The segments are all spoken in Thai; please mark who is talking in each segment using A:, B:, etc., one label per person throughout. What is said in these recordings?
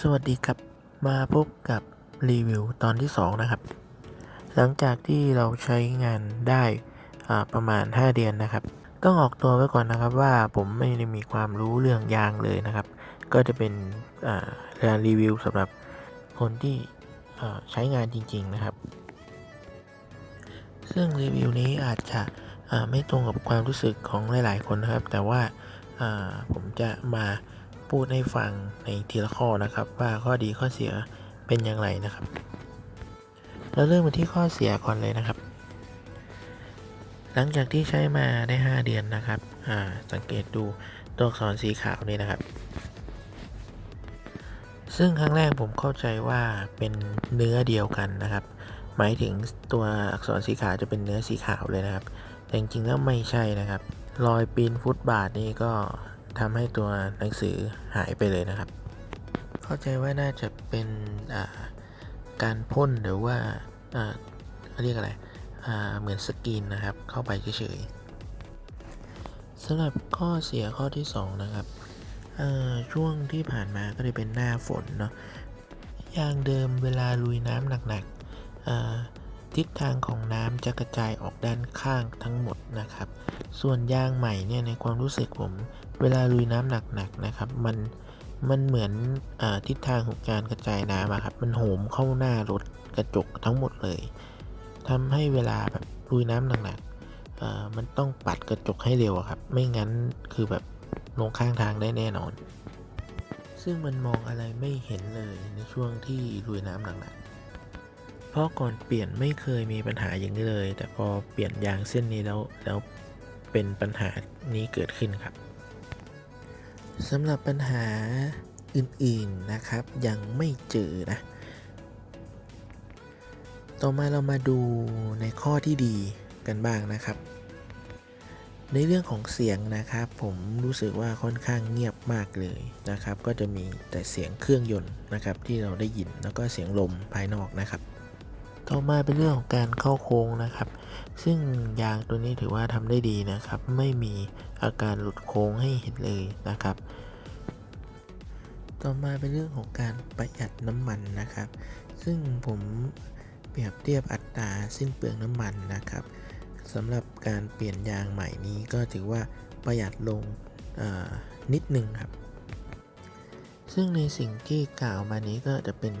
A: สวัสดีครับ มาพบกับรีวิวตอนที่ 2 นะครับ หลังจากที่เราใช้งานได้ประมาณ 5 เดือนนะครับ ต้องออกตัวไว้ก่อนนะครับว่าผมไม่ได้มีความรู้เรื่องยางเลยนะครับ ก็จะเป็นอ่าการรีวิวสำหรับคนที่ใช้งานจริง ๆนะครับ ซึ่งรีวิวนี้อาจจะไม่ตรงกับความรู้สึกของหลาย ๆ คนนะครับ แต่ว่าผมจะมา พูดให้ฟังในทีละข้อนะครับ ว่าข้อดีข้อเสียเป็นอย่างไรนะครับ เราเริ่มมาที่ข้อเสียก่อนเลยนะครับ หลังจากที่ใช้มาได้ 5 เดือนนะครับอ่าสังเกตดูตัวอักษรสีขาวนี่นะครับ ซึ่งครั้งแรกผมเข้าใจว่าเป็นเนื้อเดียวกันนะครับ หมายถึงตัวอักษรสีขาวจะเป็นเนื้อสีขาวเลยนะครับ แต่จริงๆแล้วไม่ใช่นะครับ รอยปีนฟุตบาทนี่ก็ ทำให้ตัวหนังสือหายไปเลยนะครับ เข้าใจว่าน่าจะเป็นการพ่นหรือว่าเขาเรียกอะไรเหมือนสกรีนนะครับ เข้าไปเฉยๆสำหรับข้อเสียข้อที่ 2 นะครับช่วงที่ผ่านมาก็จะเป็นหน้าฝนเนาะอย่างเดิมเวลาลุยน้ำหนักๆ ทิศทางของน้ำจะกระจายออกด้านข้างทั้งหมดนะครับ ส่วนยางใหม่เนี่ยในความรู้สึกผมเวลาลุยน้ำหนักๆนะครับ มันมันเหมือนอทิศทางของการกระจายน้ำอะครับมันโหมเข้าหน้ารถกระจกทั้งหมดเลยทำให้เวลาแบบลุยน้ำหนักๆมันต้องปัดกระจกให้เร็วครับ ไม่งั้นคือแบบลงข้างทางได้แน่นอน ซึ่งมันมองอะไรไม่เห็นเลยในช่วงที่ลุยน้ำหนักๆ ราะก่อนเปลี่ยนไม่เคยมีปัญหาอย่างนี้เลย แต่พอเปลี่ยนยางเส้นนี้แล้วแล้วเป็นปัญหานี้เกิดขึ้นครับสำหรับปัญหาอื่นๆนะครับ ยังไม่เจอนะ ต่อมาเรามาดูในข้อที่ดีกันบ้างนะครับ ในเรื่องของเสียงนะครับ ผมรู้สึกว่าค่อนข้างเงียบมากเลยนะครับ ก็จะมีแต่เสียงเครื่องยนต์นะครับที่เราได้ยินแล้วก็เสียงลมภายนอกนะครับ ต่อมาเป็นเรื่องของการเข้าโค้งนะครับ ซึ่งยางตัวนี้ถือว่าทำได้ดีนะครับ ไม่มีอาการหลุดโค้งให้เห็นเลยนะครับ ต่อมาเป็นเรื่องของการประหยัดน้ำมันนะครับ ซึ่งผมเปรียบเทียบอัตราสิ้นเปลืองน้ำมันนะครับสำหรับการเปลี่ยนยางใหม่นี้ก็ถือว่าประหยัดลงนิดนึงครับ ซึ่งในสิ่งที่กล่าวมานี้ก็จะเป็น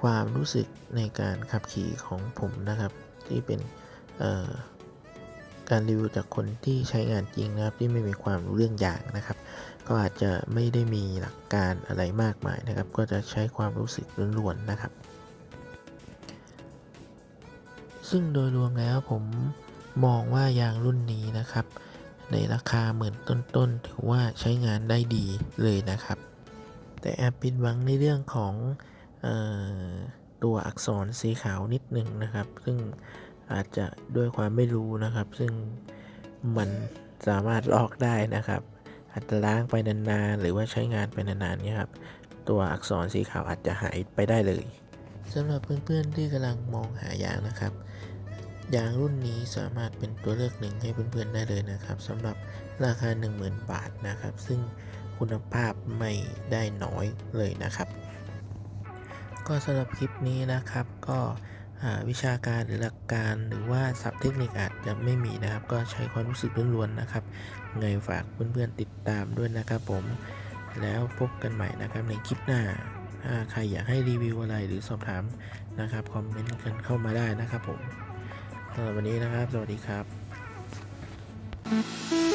A: ความรู้สึกในการขับขี่ของผมนะครับ ที่เป็นการรีวิวจากคนที่ใช้งานจริงนะครับ ที่ไม่มีความรู้เรื่องยางนะครับ ก็อาจจะไม่ได้มีหลักการอะไรมากมายนะครับ ก็จะใช้ความรู้สึกล้วนๆนะครับ ซึ่งโดยรวมแล้วผมมองว่ายางรุ่นนี้นะครับ ในราคาหมื่นต้นๆ ถือว่าใช้งานได้ดีเลยนะครับ แต่แอบผิดหวังในเรื่องของออ ตัวอักษรสีขาวนิดหนึ่งนะครับ ซึ่งอาจจะด้วยความไม่รู้นะครับ ซึ่งมันสามารถลอกได้นะครับ อาจจะล้างไปนานๆหรือว่าใช้งานไปนานๆเนี่ยครับตัวอักษรสีขาวอาจจะหายไปได้เลยสำหรับเพื่อนๆที่กำลังมองหายางนะครับยางรุ่นนี้สามารถเป็นตัวเลือกหนึ่งให้เพื่อนๆได้เลยนะครับสำหรับราคา 10,000 บาทนะครับ ซึ่งคุณภาพไม่ได้น้อยเลยนะครับ ก็สำหรับคลิปนี้นะครับก็วิชาการหรือหลักการหรือว่าศัพท์เทคนิคอาจจะไม่มีนะครับ ก็ใช้ความรู้สึกล้วนๆนะครับไงฝากเพื่อนๆติดตามด้วยนะครับผมแล้วพบกันใหม่นะครับในคลิปหน้าถ้าใครอยากให้รีวิวอะไรหรือสอบถามนะครับคอมเมนต์กันเข้ามาได้นะครับผมสำหรับวันนี้นะครับ สวัสดีครับ